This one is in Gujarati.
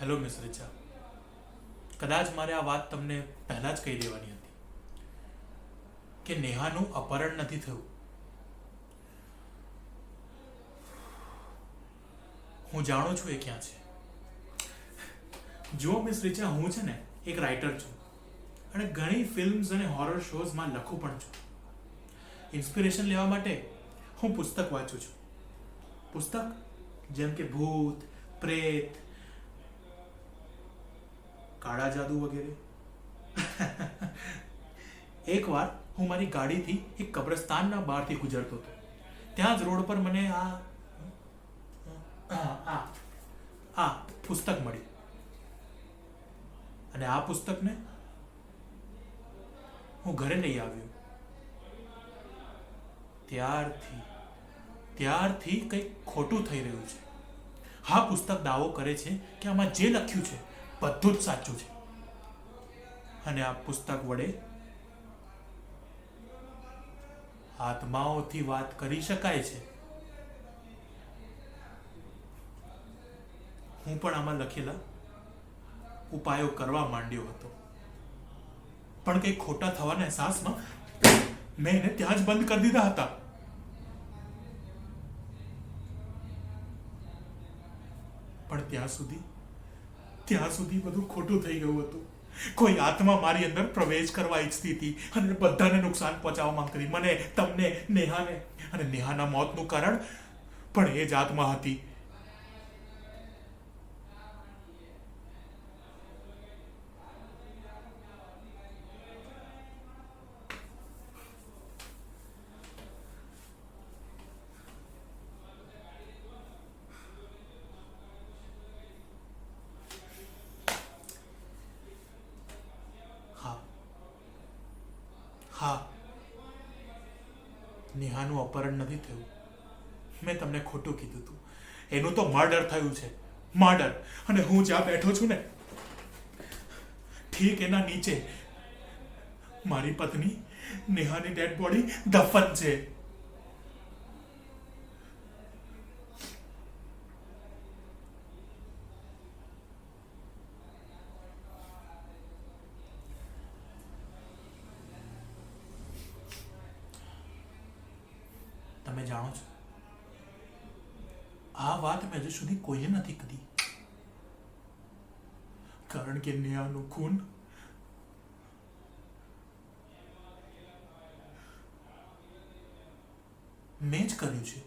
હેલો મિસ રિચા કદાચ મારે આ વાત તમને પહેલાં જ કહી દેવાની હતી કે નેહાનું અપહરણ નથી થયું. હું જાણું છું એ ક્યાં છે. જો મિસ રિચા હું છે ને એક રાઇટર છું અને ઘણી ફિલ્મ્સ અને હોરર શોઝમાં લખું પણ છું. ઇન્સ્પિરેશન લેવા માટે હું પુસ્તક વાંચું છું. પુસ્તક જેમ કે ભૂત, પ્રેત કાળા જાદુ વગેરે? એકવાર હું મારી ગાડીથી એક કબ્રસ્તાનના બહારથી ગુજરતો હતો. ત્યાં જ રોડ પર મને આ આ આ પુસ્તક મળી અને આ પુસ્તકને હું ઘરે લઈ આવ્યો. ત્યારથી ત્યારથી કંઈક ખોટું થઈ રહ્યું છે. હા, પુસ્તક દાવો કરે છે કે આમાં જે લખ્યું છે બધું જ સાચું છે. અને આ પુસ્તક વડે આત્માઓથી વાત કરી શકાય છે. હું પણ આમાં લખેલા ઉપાયો કરવા માંડ્યો હતો. પણ કંઈક ખોટા થવાના અહેસાસમાં મેં એને ત્યાં જ બંધ કરી દીધા હતા. પણ ત્યાં સુધી ત્યાં સુધી બધું ખોટું થઈ ગયું હતું. કોઈ આત્મા મારી અંદર પ્રવેશ કરવા ઈચ્છતી હતી અને બધાને નુકસાન પહોંચાડવા માંગતી મને, તમને, નેહાને અને નેહાના મોતનું કારણ પણ એ જ આત્મા હતી હા હા નેહાનું અપહરણ નથી થયું. મેં તમને ખોટું કીધું હતું એનું તો મર્ડર થયું છે. મર્ડર. અને હું જ્યાં બેઠો છું ને, ઠીક એના નીચે, મારી પત્ની નેહાની ડેડ બોડી દફન છે. તમે જાણો છો? આ વાત મેં હજુ સુધી કોઈએ નથી કરી કારણ કે નેહાનું ખૂન મેં જ કર્યું છે.